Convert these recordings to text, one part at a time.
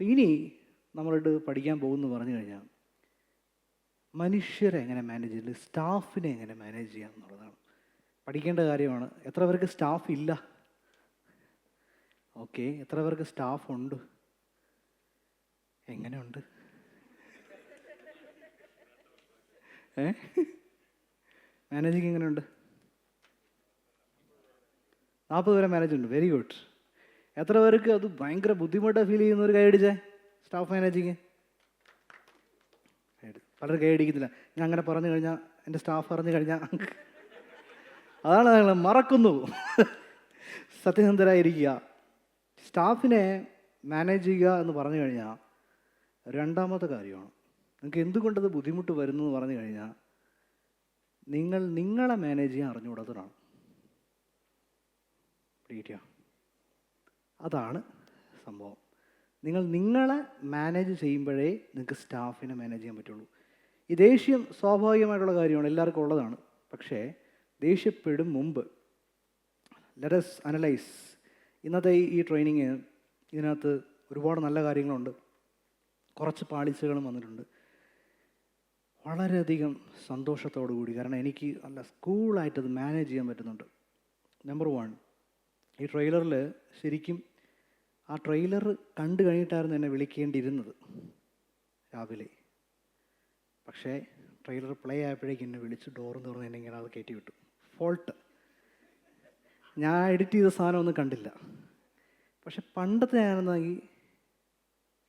ഇനി നമ്മളോട് പഠിക്കാൻ പോകുമെന്ന് പറഞ്ഞു കഴിഞ്ഞാൽ മനുഷ്യരെ എങ്ങനെ മാനേജ് ചെയ്യുന്നത് സ്റ്റാഫിനെ എങ്ങനെ മാനേജ് ചെയ്യാം എന്നുള്ളതാണ്. പഠിക്കേണ്ട കാര്യമാണ്. എത്ര പേർക്ക് സ്റ്റാഫ് ഇല്ല? ഓക്കെ എത്ര പേർക്ക് സ്റ്റാഫ് ഉണ്ട്? എങ്ങനെയുണ്ട്? ഏ? മാനേജിങ് എങ്ങനെയുണ്ട്? നാൽപ്പത് പേരെ മാനേജ് ഉണ്ട് വെരി ഗുഡ് എത്ര പേർക്ക് അത് ഭയങ്കര ബുദ്ധിമുട്ടാണ് ഫീൽ ചെയ്യുന്ന ഒരു കൈ അടിച്ചേ? സ്റ്റാഫ് മാനേജിങ് പലരും കൈ അടിക്കുന്നില്ല ഞാൻ അങ്ങനെ പറഞ്ഞു കഴിഞ്ഞാൽ എന്റെ സ്റ്റാഫ് പറഞ്ഞു കഴിഞ്ഞാൽ അതാണ് ഞങ്ങൾ മറക്കുന്നു. സത്യസന്ധരായിരിക്കുക. സ്റ്റാഫിനെ മാനേജ് ചെയ്യുക എന്ന് പറഞ്ഞു കഴിഞ്ഞാൽ രണ്ടാമത്തെ കാര്യമാണ്. നിങ്ങൾക്ക് എന്തുകൊണ്ടത് ബുദ്ധിമുട്ട് വരുന്നു എന്ന് പറഞ്ഞു കഴിഞ്ഞാൽ നിങ്ങൾ നിങ്ങളെ മാനേജ് ചെയ്യാൻ അറിഞ്ഞുകൂടാത്തതാണ് പിടികിട്ടിയോ? അതാണ് സംഭവം. നിങ്ങൾ നിങ്ങളെ മാനേജ് ചെയ്യുമ്പോഴേ നിങ്ങൾക്ക് സ്റ്റാഫിനെ മാനേജ് ചെയ്യാൻ പറ്റുള്ളൂ. ഈ ദേഷ്യം സ്വാഭാവികമായിട്ടുള്ള കാര്യമാണ് എല്ലാവർക്കും ഉള്ളതാണ്. പക്ഷേ ദേഷ്യപ്പെടും മുമ്പ്. ലെറ്റസ് അനലൈസ് ഇന്നത്തെ ഈ- ട്രെയിനിങ് ഇതിനകത്ത് ഒരുപാട് നല്ല കാര്യങ്ങളുണ്ട്. കുറച്ച് പാളിച്ചകളും വന്നിട്ടുണ്ട്. വളരെയധികം സന്തോഷത്തോടു കൂടി കാരണം എനിക്ക് നല്ല സ്കൂളായിട്ടത് മാനേജ് ചെയ്യാൻ പറ്റുന്നുണ്ട്. നമ്പർ വൺ ഈ ട്രെയിലറിൽ ശരിക്കും ആ ട്രെയിലർ കണ്ടു കഴിഞ്ഞിട്ടായിരുന്നു എന്നെ വിളിക്കേണ്ടിയിരുന്നത് രാവിലെ. പക്ഷേ ട്രെയിലർ പ്ലേ ആയപ്പോഴേക്കും എന്നെ വിളിച്ച് ഡോറും തുറന്ന് എന്നെ ഇങ്ങനെ അത് കയറ്റി വിട്ടു. ഫോൾട്ട് ഞാൻ എഡിറ്റ് ചെയ്ത സാധനം ഒന്നും കണ്ടില്ല. പക്ഷെ പണ്ടത്തെ ഞാനെന്നാങ്കിൽ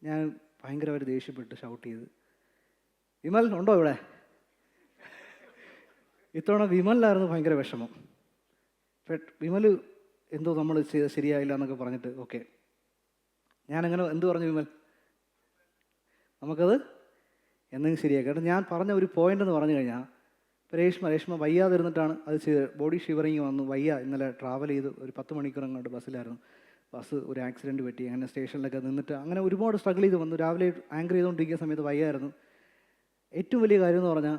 ഞാൻ ഭയങ്കരമായിട്ട് ദേഷ്യപ്പെട്ട് ഷൗട്ട് ചെയ്ത് വിമൽ ഉണ്ടോ ഇവിടെ? ഇത്തവണ വിമലിലായിരുന്നു ഭയങ്കര വിഷമം. വിമൽ എന്തോ നമ്മൾ ചെയ്ത് ശരിയായില്ല എന്നൊക്കെ പറഞ്ഞിട്ട് ഓക്കെ. ഞാനങ്ങനെ എന്ത് പറഞ്ഞു വിമൽ നമുക്കത് എന്തെങ്കിലും ശരിയാക്കാം. കാരണം ഞാൻ പറഞ്ഞ ഒരു പോയിന്റ് എന്ന് പറഞ്ഞു കഴിഞ്ഞാൽ രേഷ്മ രേഷ്മ വയ്യാതിരുന്നിട്ടാണ് അത് ചെയ്ത് ബോഡി ഷിവറിങ് വന്നു വയ്യ. ഇന്നലെ ട്രാവൽ ചെയ്ത് ഒരു പത്ത് മണിക്കൂർ അങ്ങോട്ട് ബസ്സിലായിരുന്നു ബസ് ഒരു ആക്സിഡന്റ് പറ്റി അങ്ങനെ സ്റ്റേഷനിലൊക്കെ നിന്നിട്ട് അങ്ങനെ ഒരുപാട് സ്ട്രഗിൾ ചെയ്ത് വന്നു. രാവിലെ ആങ്കർ ചെയ്തുകൊണ്ടിരിക്കുന്ന സമയത്ത് വയ്യായിരുന്നു. ഏറ്റവും വലിയ കാര്യം എന്ന് പറഞ്ഞാൽ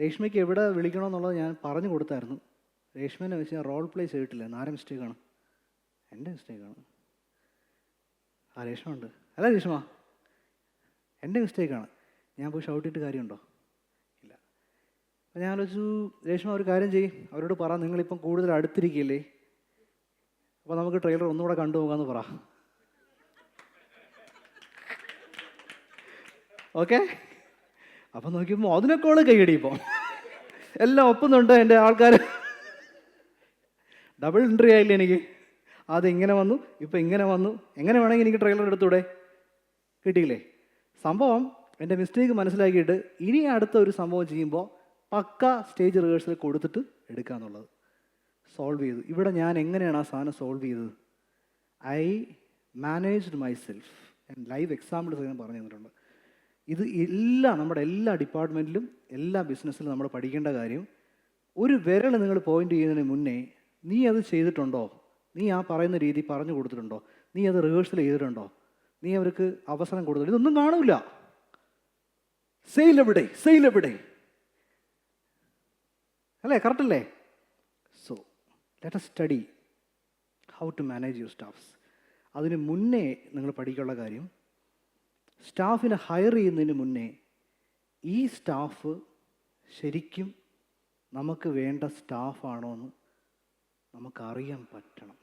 രേഷ്മയ്ക്ക് എവിടെ വിളിക്കണമെന്നുള്ളത് ഞാൻ പറഞ്ഞു കൊടുത്തായിരുന്നു. രേഷ്മേനെ വെച്ച് ഞാൻ റോൾ പ്ലേ ചെയ്തിട്ടില്ല. നാരം മിസ്റ്റേക്കാണ് എന്റെ മിസ്റ്റേക്കാണ് ആ രേഷ്മ ഉണ്ട് അല്ല രേഷ്മ. എന്റെ മിസ്റ്റേക്കാണ്. ഞാൻ പോയി ഷൗട്ടിട്ട് കാര്യമുണ്ടോ? ഇല്ല. അപ്പം ഞാൻ ആലോചിച്ചു രേഷ്മ ഒരു കാര്യം ചെയ്യും. അവരോട് പറ നിങ്ങളിപ്പം കൂടുതൽ അടുത്തിരിക്കില്ലേ? അപ്പോൾ നമുക്ക് ട്രെയിലർ ഒന്നുകൂടെ കണ്ടു പോകാമെന്ന് പറ. ഓക്കെ? അപ്പം നോക്കിയപ്പോൾ അതിനൊക്കെ അതിനേക്കോൾ കൈയടി ഇപ്പോൾ എല്ലാം ഒപ്പുന്നുണ്ട് എന്റെ ആൾക്കാർ ഡബിൾ എൻട്രി ആയില്ലേ എനിക്ക്? അത് ഇങ്ങനെ വന്നു ഇപ്പോൾ ഇങ്ങനെ വന്നു. എങ്ങനെ വേണമെങ്കിൽ എനിക്ക് ട്രെയിലർ എടുത്തൂടെ? കിട്ടിയില്ലേ? സംഭവം എന്റെ മിസ്റ്റേക്ക് മനസ്സിലാക്കിയിട്ട് ഇനി അടുത്ത ഒരു സംഭവം ചെയ്യുമ്പോൾ പക്ക സ്റ്റേജ് റിഹേഴ്സൽ കൊടുത്തിട്ട് എടുക്കുക എന്നുള്ളത് സോൾവ് ചെയ്തു. ഇവിടെ ഞാൻ എങ്ങനെയാണ് ആ സാധനം സോൾവ് ചെയ്തത്? ഐ മാനേജ്ഡ് മൈ സെൽഫ് ഞാൻ ലൈവ് എക്സാമ്പിൾസ് ഞാൻ പറഞ്ഞു തന്നിട്ടുണ്ട്. ഇത് എല്ലാ നമ്മുടെ എല്ലാ ഡിപ്പാർട്ട്മെന്റിലും എല്ലാ ബിസിനസ്സിലും നമ്മൾ പഠിക്കേണ്ട കാര്യം ഒരു വിരൽ നിങ്ങൾ പോയിന്റ് ചെയ്യുന്നതിന് മുന്നേ നീ അത് ചെയ്തിട്ടുണ്ടോ? നീ ആ പറയുന്ന രീതി പറഞ്ഞു കൊടുത്തിട്ടുണ്ടോ? നീ അത് റിഹേഴ്സൽ ചെയ്തിട്ടുണ്ടോ? നീ അവർക്ക് അവസരം കൊടുത്തിട്ടുണ്ടോ? ഇതൊന്നും കാണൂല. സെയിൽ എവിടെ? സെയിൽ എവിടെ? അല്ലേ? കറക്റ്റ് അല്ലേ? So let study how to manage your staffs അതിന് മുന്നേ നിങ്ങൾ പഠിക്കാനുള്ള കാര്യം സ്റ്റാഫിനെ ഹയർ ചെയ്യുന്നതിന് മുന്നേ ഈ സ്റ്റാഫ് ശരിക്കും നമുക്ക് വേണ്ട സ്റ്റാഫാണോ എന്ന് നമുക്കറിയാൻ പറ്റണം.